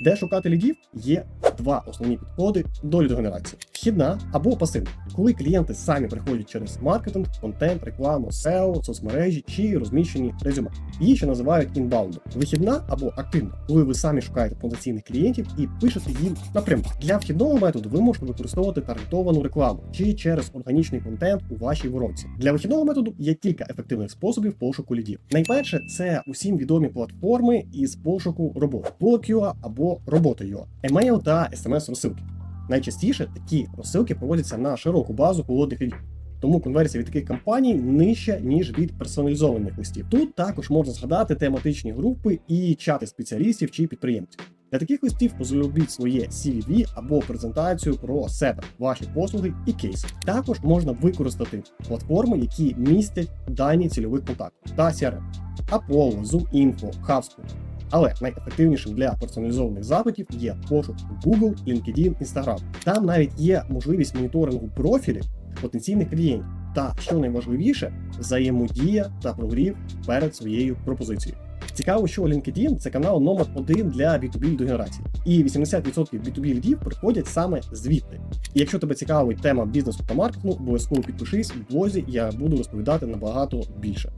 Де шукати лідів? Є два основні підходи до лідогенерації: вхідна або пасивна, коли клієнти самі приходять через маркетинг, контент, рекламу, SEO, соцмережі чи розміщені резюме. Її ще називають інбаундом. Вихідна або активна, коли ви самі шукаєте потенційних клієнтів і пишете їм напряму. Для вхідного методу ви можете використовувати таргетовану рекламу чи через органічний контент у вашій воронці. Для вихідного методу є кілька ефективних способів пошуку лідів. Найперше це усім відомі платформи із пошуку роботи Blog.ua або Робота.ua, емейл та смс розсилки. Найчастіше такі розсилки проводяться на широку базу холодних лідів. Тому конверсія від таких компаній нижча ніж від персоналізованих листів. Тут також можна згадати тематичні групи і чати спеціалістів чи підприємців. Для таких листів зробіть своє CVV або презентацію про себе, ваші послуги і кейси. Також можна використати платформи, які містять дані цільових контактів та CRM. Apollo, ZoomInfo, HubSpot. Але найефективнішим для персоналізованих запитів є пошук Google, LinkedIn, Instagram. Там навіть є можливість моніторингу профілів потенційних клієнтів. Та що найважливіше, взаємодія та прогрів перед своєю пропозицією. Цікаво, що LinkedIn це канал номер один для B2B лідогенерації. І 80% B2B лідів приходять саме звідти. І якщо тебе цікавить тема бізнесу та маркетингу, обов'язково підпишись в блозі, я буду розповідати набагато більше.